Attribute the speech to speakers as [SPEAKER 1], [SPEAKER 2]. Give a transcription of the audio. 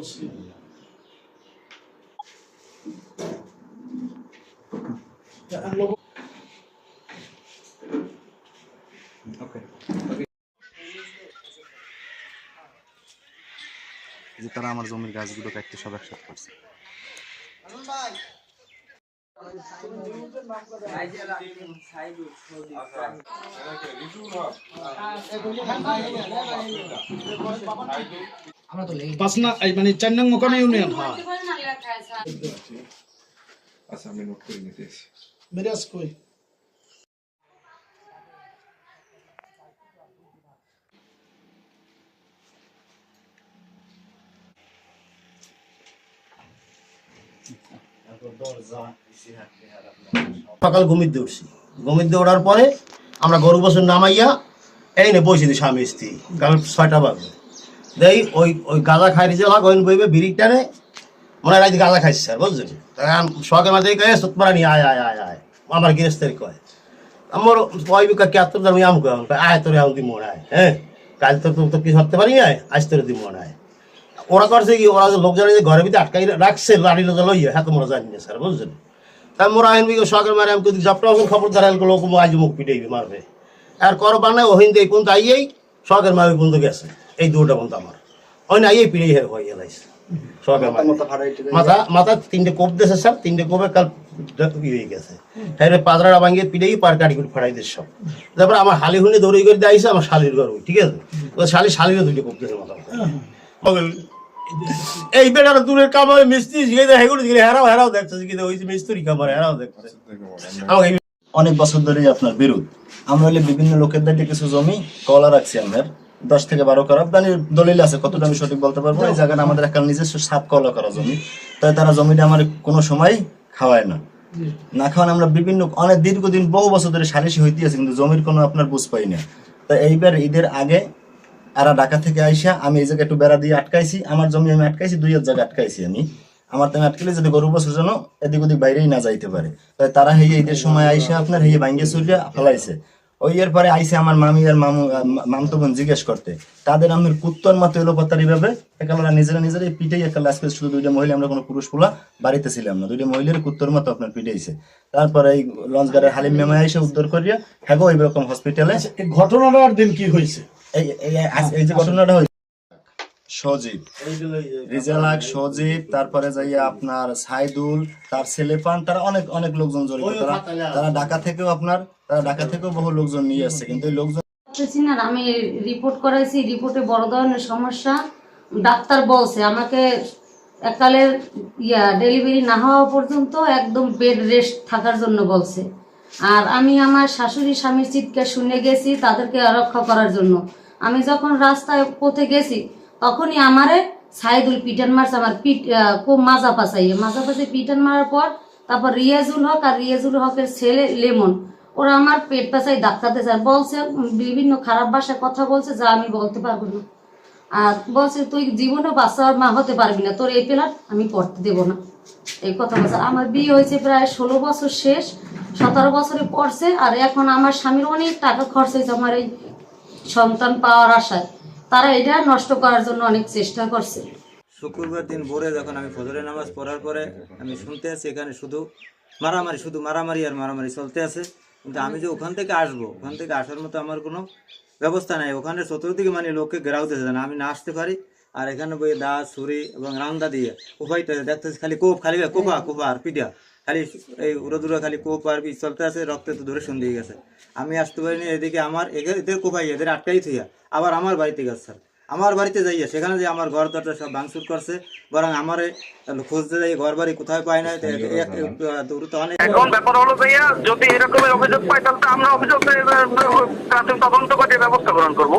[SPEAKER 1] মুসলিম
[SPEAKER 2] যে তারা আমার জমির গাছগুলো কাটতে সব একসাথে করছে।
[SPEAKER 1] না মানে চার নং মোকামে ইউনিয়ন হ্যাঁ।
[SPEAKER 3] আচ্ছা। আমি নোট করে নিতেছি
[SPEAKER 1] মিরাজ কই?
[SPEAKER 4] সকাল ঘুমিতে উঠছি। ঘুমিতে দৌড়ার পরে আমরা গরু বছর নামাইয়া এই নে বসে দিই স্বামী স্ত্রী কাল ছয়টা বাজে। দেই, ওই ওই গাঁজা খাই দিছে লাগ বইবে বিড়ির টানে। মনে হয় গাঁজা খাইছে স্যার, বুঝছেন? সকাল মাঝে কয়ে সতমারা নিয়ে আয় আয় আয় আয়। আমার গৃহস্থের কয়, আমার ওই বিকা কে আত্ম আমি আম কয়, আয়, তোরে আম দি মনে আয় হ্যাঁ? কাল তো তো কিছু হতে পারি আয় আজ তোরে দি মনে আয়। ওরা করছে কি ওরা যে লোকজন যে ঘরের ভিতরে আটকাই রাখছে লাড়ি লোক লইয়া হ্যাঁ তোমরা জানি না স্যার, বুঝছেন? তাই মোরা আইন বিকে সকাল মারে আমি কিন্তু ওখানে খবর দাঁড়াল লোক আজ মুখ পিটাইবে, মারবে। আর করবার বানায় ওহিন দিয়ে পর্যন্ত আইয়েই সকাল মারে পর্যন্ত গেছে। এই দুটা পর্যন্ত আমার। ওই না আইয়েই পিড়াই হয়ে গেলাইছে। সকাল মাথা মাথা তিনটে কোপ দিয়েছে স্যার তিনটে কোপে কাল হয়ে গেছে। হ্যাঁ পাঁচড়া ভাঙিয়ে পিড়াই পার কাটি করে ফাড়াই দিয়েছে সব। তারপর আমার হালি হুনি দৌড়ি করে দিয়েছে আমার শালির ঘর ঠিক আছে? তো শালি শালিরও দুইটা কোপ দিয়েছে মাথা এই বেটার দূরের কামারে মিস্ত্রি জিগে দেয় হেগুলো দিকে হেরাও হেরাও দেখছে কি ওই যে মিস্ত্রি কামারে হেরাও দেখছে। আমাকে
[SPEAKER 5] অনেক বছর ধরেই আপনার বিরোধ। আমরা হলে বিভিন্ন লোকের দাঁড়িয়ে কিছু জমি কলা রাখছি আমাদের দশ থেকে বারো করা। দানির দলিল আছে কতটা আমি সঠিক বলতে পারব? এই জায়গাটা আমাদের একটা নিজস্ব সাত কলা করা জমি। তাই তারা জমিটা আমার কোনো সময় খাওয়ায় না। না খাওয়ান আমরা বিভিন্ন অনেক দীর্ঘদিন বহু বছর ধরে সালিশি হইতে আছে কিন্তু জমির কোনো আপনার বুঝ পাই না। তো এইবার ঈদের আগে এরা ঢাকা থেকে আইসা আমি এই জায়গায় একটু বেড়া দিয়ে আটকাইছি। আমার জমি আমি আটকাইছি দুই এক জায়গায় আটকাইছি আমি। আমার তো আটকালে যদি গরু বছর যেন এদিক ওদিক বাইরেই না যাইতে পারে। তাই তারা হেয়ে ঈদের সময় আইসা আপনার হেয়ে ভাঙ্গে চুরিয়া ফেলাইছে। ওই এর পরে আইসে আমার মামি আর মামু মামতো বোন জিজ্ঞেস করতে তাদের আমার কুত্তর মতো এলো পাতারি ভাবে একালরা নিজেরা নিজেরা একটা একাল আজকে শুধু দুইটা মহিলা আমরা কোনো পুরুষ পোলা বাড়িতে ছিলাম না। দুইটা মহিলার কুত্তর মতো আপনার পিটাইছে। তারপরে এই লঞ্চ গাড়ির হালিম মেমা এসে উদ্ধার করিয়া হ্যাঁ ওই রকম হসপিটালে
[SPEAKER 1] ঘটনাটা ঘটনাটার দিন কি হয়েছে?
[SPEAKER 5] এই এই যে ঘটনাটা সজীব। রিজালাক সজীব তারপরে যাইয়া আপনার সাইদুল তার ছেলেপান তারা অনেক অনেক লোকজন জড়িত। তারা তারা ঢাকা থেকেও আপনার তারা ঢাকা থেকেও বহু লোকজন নিয়ে আসছে কিন্তু এই লোকজন
[SPEAKER 6] না আমি রিপোর্ট করাইছি রিপোর্টে বড় ধরনের সমস্যা। ডাক্তার বলছে আমাকে একালের ইয়া ডেলিভারি না হওয়া পর্যন্ত একদম বেড রেস্ট থাকার জন্য বলছে। আর আমি আমার শাশুড়ি স্বামীর চিৎকার শুনে গেছি তাদেরকে রক্ষা করার জন্য। আমি যখন রাস্তায় পথে গেছি তখনই আমারে সাইদুল পিটান মারছে, আমার পিট খুব মাজা পাচাইয়ে মাজা পাচাই পিটান মারার পর তারপর রিয়াজুল হক আর রিয়াজুল হকের ছেলে লেমন, ওরা আমার পেট পেঁচাই ডাক্তারতে চায় বলছে বিভিন্ন খারাপ ভাষায় কথা বলছে, যা আমি বলতে পারব না। আর বলছে, তুই জীবনে বাচ্চার মা হতে পারবি না, তোর এই প্লাট আমি পড়তে দেবো না। এই কথা বলছে। আমার বিয়ে হয়েছে প্রায় ষোলো বছর শেষ, সতেরো বছরে পড়ছে, আর এখন আমার স্বামীর অনেক টাকা খরচ হয়েছে আমার এই সন্তান পাওয়ার আশায়। তারা এটা নষ্ট করার জন্য অনেক চেষ্টা করছে।
[SPEAKER 7] শুক্রবার দিন ভোরে যখন আমি ফজরের নামাজ পড়ার পরে আমি শুনতে আছি, এখানে শুধু মারামারি শুধু মারামারি আর মারামারি চলতে আছে। কিন্তু আমি যে ওখান থেকে আসব, ওখান থেকে আসার মতো আমার কোনো ব্যবস্থা নাই। ওখানে চতুর্দিকে মানে লোককে ঘেরাও দিতে না। আমি না আসতে পারি আর এখানে বই দা ছুরি এবং রান্দা দিয়ে উপায়টা দেখতেছি খালি কোপ খালি কোপা কোপা আর পিঠা। খালি এই উড়োদুরা খালি কোপ আর বি চলতে আছে রক্তে তো ধরে শুন দিয়ে গেছে। আমি আসতে পারিনি এদিকে আমার এদের কোপাই এদের আটকাই থইয়া। আবার আমার বাড়িতে গেছে স্যার। আমার বাড়িতে যাইয়া সেখানে যে আমার ঘর দরজা সব ভাঙচুর করছে বরং আমারে খুঁজতে যাই ঘর বাড়ি কোথায় পাই না দূর তো অনেক।
[SPEAKER 8] এখন ব্যাপার হলো ভাইয়া যদি এরকমের অভিযোগ পাই তাহলে আমরা অভিযোগ প্রাথমিক তদন্ত করে ব্যবস্থা গ্রহণ করব।